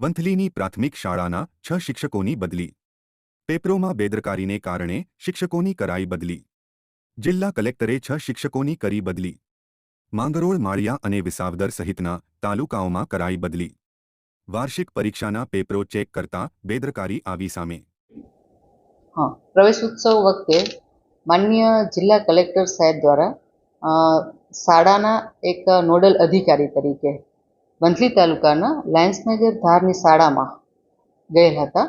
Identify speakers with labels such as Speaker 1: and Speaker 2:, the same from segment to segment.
Speaker 1: વંથલીની પ્રાથમિક શાળાના છ શિક્ષકોની બદલી. પેપરોમાં બેદરકારીને કારણે શિક્ષકોની કરાઈ બદલી. જિલ્લા કલેક્ટરે છ શિક્ષકોની કરી બદલી. માંગરોળ, માળિયા અને વિસાવદર સહિતના તાલુકાઓમાં કરાઈ બદલી. વાર્ષિક પરીક્ષાના પેપરો ચેક કરતા બેદરકારી આવી સામે.
Speaker 2: હા પ્રવેશ ઉત્સવ વખતે માન્ય જિલ્લા કલેક્ટર સાહેબ દ્વારા શાળાના એક નોડલ અધિકારી તરીકે વંથલી તાલુકાના લાયન્સનગર ધારની શાળામાં ગયેલ હતા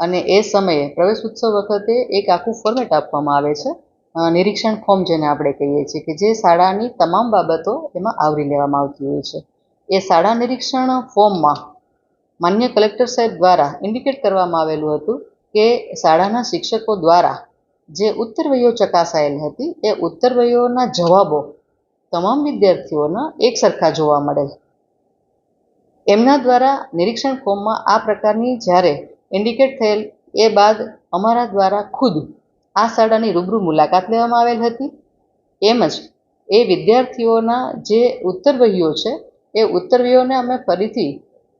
Speaker 2: અને એ સમયે પ્રવેશ ઉત્સવ વખતે એક આખું ફોર્મેટ આપવામાં આવે છે. નિરીક્ષણ ફોર્મ જેને આપણે કહીએ છીએ કે જે શાળાની તમામ બાબતો એમાં આવરી લેવામાં આવતી હોય છે. એ શાળા નિરીક્ષણ ફોર્મમાં માન્ય કલેક્ટર સાહેબ દ્વારા ઇન્ડિકેટ કરવામાં આવેલું હતું કે શાળાના શિક્ષકો દ્વારા જે ઉત્તરવયો ચકાસાયેલ હતી, એ ઉત્તરવયોના જવાબો તમામ વિદ્યાર્થીઓના એક સરખા જોવા મળેલ એમના દ્વારા નિરીક્ષણ ફોર્મમાં આ પ્રકારની જ્યારે ઇન્ડિકેટ થયેલ એ બાદ અમારા દ્વારા ખુદ આ શાળાની રૂબરૂ મુલાકાત લેવામાં આવેલ હતી. એમજ એ વિદ્યાર્થીઓના જે ઉત્તરવહીઓ છે, એ ઉત્તરવહીઓને અમે ફરીથી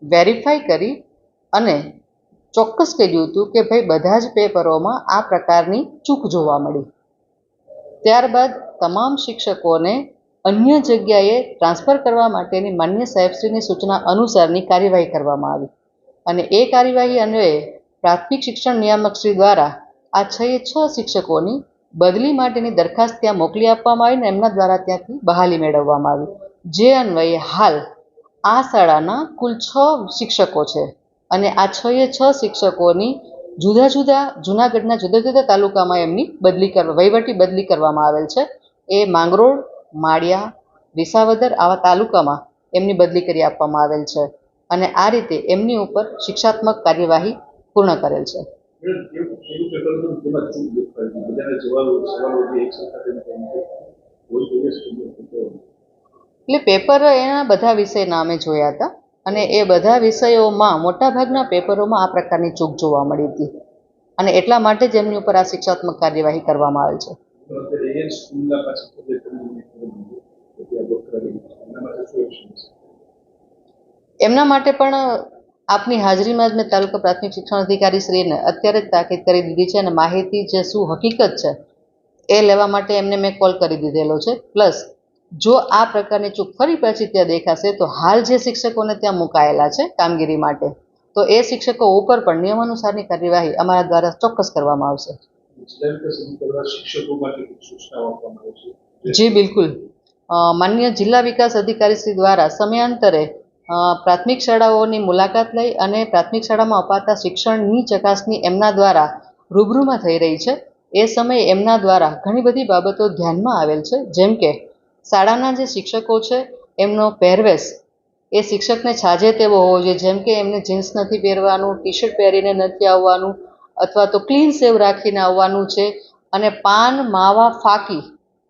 Speaker 2: વેરીફાઈ કરી અને ચોક્કસ કહ્યું હતું કે ભાઈ બધા જ પેપરોમાં આ પ્રકારની ચૂક જોવા મળી. ત્યારબાદ તમામ શિક્ષકોને અન્ય જગ્યાએ ટ્રાન્સફર કરવા માટેની માન્ય સાહેબશ્રીની સૂચના અનુસારની કાર્યવાહી કરવામાં આવી. અને એ કાર્યવાહી અન્વયે પ્રાથમિક શિક્ષણ નિયામકશ્રી દ્વારા આ છ એ છ શિક્ષકોની બદલી માટેની દરખાસ્ત ત્યાં મોકલી આપવામાં આવી અને એમના દ્વારા ત્યાંથી બહાલી મેળવવામાં આવી. જે અન્વયે હાલ આ શાળાના કુલ છ શિક્ષકો છે. અને આ છ એ છ શિક્ષકોની જુદા જુદા જુનાગઢના જુદા જુદા તાલુકામાં એમની બદલી કરવા વહીવટી બદલી કરવામાં આવેલ છે. એ માંગરોળ માળિયા, વિસાવદર આવા તાલુકામાં એમની બદલી કરી આપવામાં આવેલ છે અને આ રીતે એમની ઉપર શિક્ષાત્મક કાર્યવાહી પૂર્ણ કરેલ છે. એટલે પેપર એના બધા વિષયના અમે જોયા હતા અને એ બધા વિષયોમાં મોટાભાગના પેપરોમાં આ પ્રકારની ચૂક જોવા મળી હતી અને એટલા માટે જ એમની ઉપર આ શિક્ષાત્મક કાર્યવાહી કરવામાં આવેલ છે
Speaker 3: તો અત્યારે એ સ્કૂલના પાછળ પ્રોજેક્ટ કરીને ખબર નથી. તો ત્યાં work કરેલું છે. એના માટે શું action છે?
Speaker 2: એમના માટે પણ આપની હાજરીમાં જ મેં તાલુકા પ્રાથમિક શિક્ષણ અધિકારી શ્રીને અત્યારે જ તાકીદ કરી દીધી છે અને માહિતી જે શું હકીકત છે એ લેવા માટે એમને મેં કોલ કરી દીધેલો છે. પ્લસ, જો આ પ્રકારની ચૂક ફરી પાછી ત્યાં દેખાશે, તો હાલ જે શિક્ષકોને ત્યાં મુકાયેલા છે કામગીરી માટે, તો એ શિક્ષકો ઉપર પણ નિયમાનુસારની કાર્યવાહી અમારા દ્વારા ચોક્કસ કરવામાં આવશે. જી, બિલકુલ. માન્ય જિલ્લા વિકાસ અધિકારી શ્રી દ્વારા સમયાંતરે પ્રાથમિક શાળાઓની મુલાકાત લઈ અને પ્રાથમિક શાળામાં અપાતા શિક્ષણની ચકાસણી એમના દ્વારા રૂબરૂમાં થઈ રહી છે. એ સમયે એમના દ્વારા ઘણી બધી બાબતો ધ્યાનમાં આવેલ છે. જેમ કે, શાળાના જે શિક્ષકો છે, એમનો પહેરવેશ, એ શિક્ષકને છાજે તેવો હોવો જોઈએ. જેમ કે, એમને જીન્સ નથી પહેરવાનું ટી શર્ટ પહેરીને નથી આવવાનું, અથવા તો ક્લીન સેવ રાખીને આવવાનું છે અને પાન, માવા, ફાકી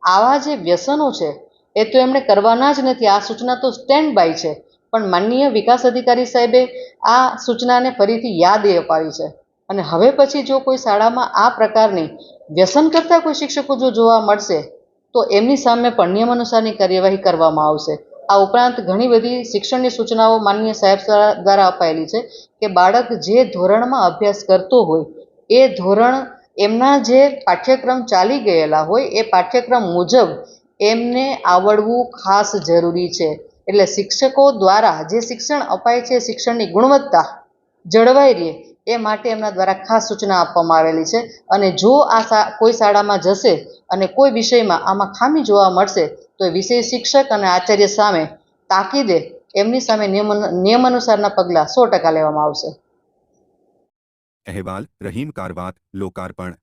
Speaker 2: આવા જે વ્યસનો છે, એ તો એમણે કરવાના જ નથી. આ સૂચના તો સ્ટેન્ડ બાય છે. પણ માનનીય વિકાસ અધિકારી સાહેબે આ સૂચનાને ફરીથી યાદ એ અપાવી છે. અને હવે પછી જો કોઈ શાળામાં આ પ્રકારની વ્યસન કરતા કોઈ શિક્ષકો જો જોવા મળશે, તો એમની સામે પણ નિયમ અનુસારની કાર્યવાહી કરવામાં આવશે. આ ઉપરાંત ઘણી બધી શિક્ષણની સૂચનાઓ માનનીય સાહેબ દ્વારા- અપાયેલી છે કે બાળક જે ધોરણમાં અભ્યાસ કરતો હોય, એ ધોરણ એમના જે પાઠ્યક્રમ ચાલી ગયેલા હોય, એ પાઠ્યક્રમ મુજબ એમને આવડવું ખાસ જરૂરી છે. એટલે શિક્ષકો દ્વારા જે શિક્ષણ અપાય છે, શિક્ષણની ગુણવત્તા જળવાઈ રહે એ માટે એમના દ્વારા ખાસ સૂચના આપવામાં આવેલી છે. અને જો આ કોઈ શાળામાં જશે અને કોઈ વિષયમાં આમાં ખામી જોવા મળશે, તો એ વિષય શિક્ષક અને આચાર્ય સામે તાકીદે એમની સામે નિયમ નિયમ અનુસારના પગલાં સો ટકા લેવામાં આવશે.
Speaker 1: અહેવાલ, રહીમ કારવાત, લોકાર્પણ.